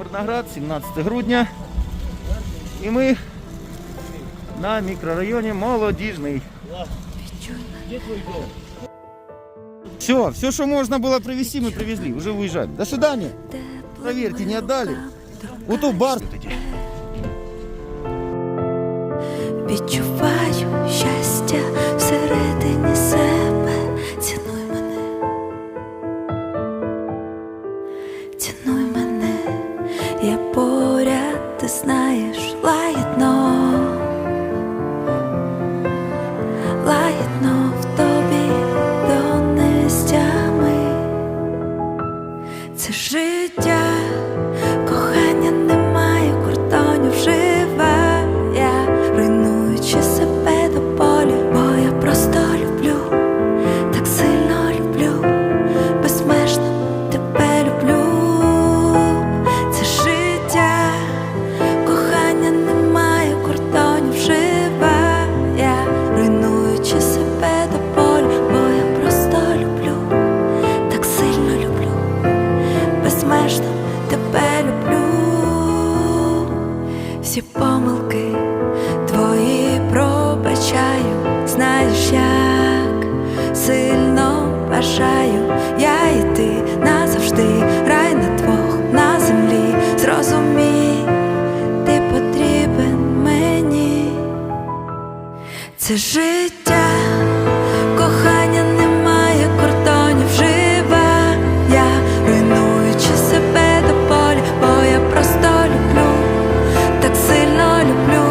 Мирноград, 17 грудня. І ми на мікрорайоні Молодіжний. Все, все, что можно было привезти, мы привезли. Уже уезжаем. До свидания. Проверьте, не отдали. Вот бар. Відчуваю щастя всередині себе. Цінуй мене, цінуй мене, Це життя, Це життя, кохання немає кордонів живе. Я, руйнуючи себе до болі, бо я просто люблю, так сильно люблю,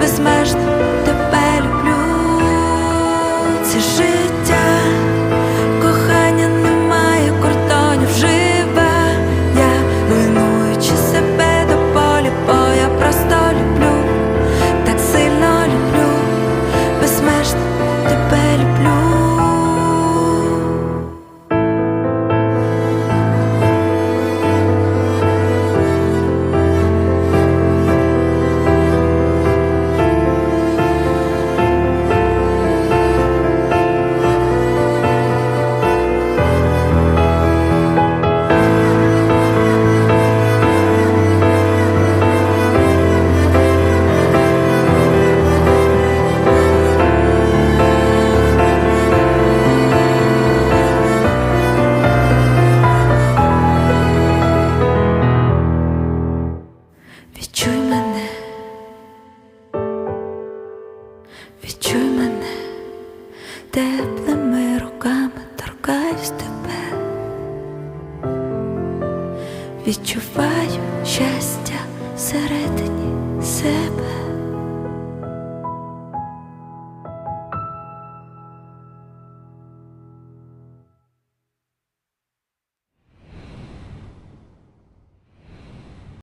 безмежно тебе люблю. Це життя, відчуй мене, теплими руками торкаюсь тебе, відчуваю щастя всередині себе.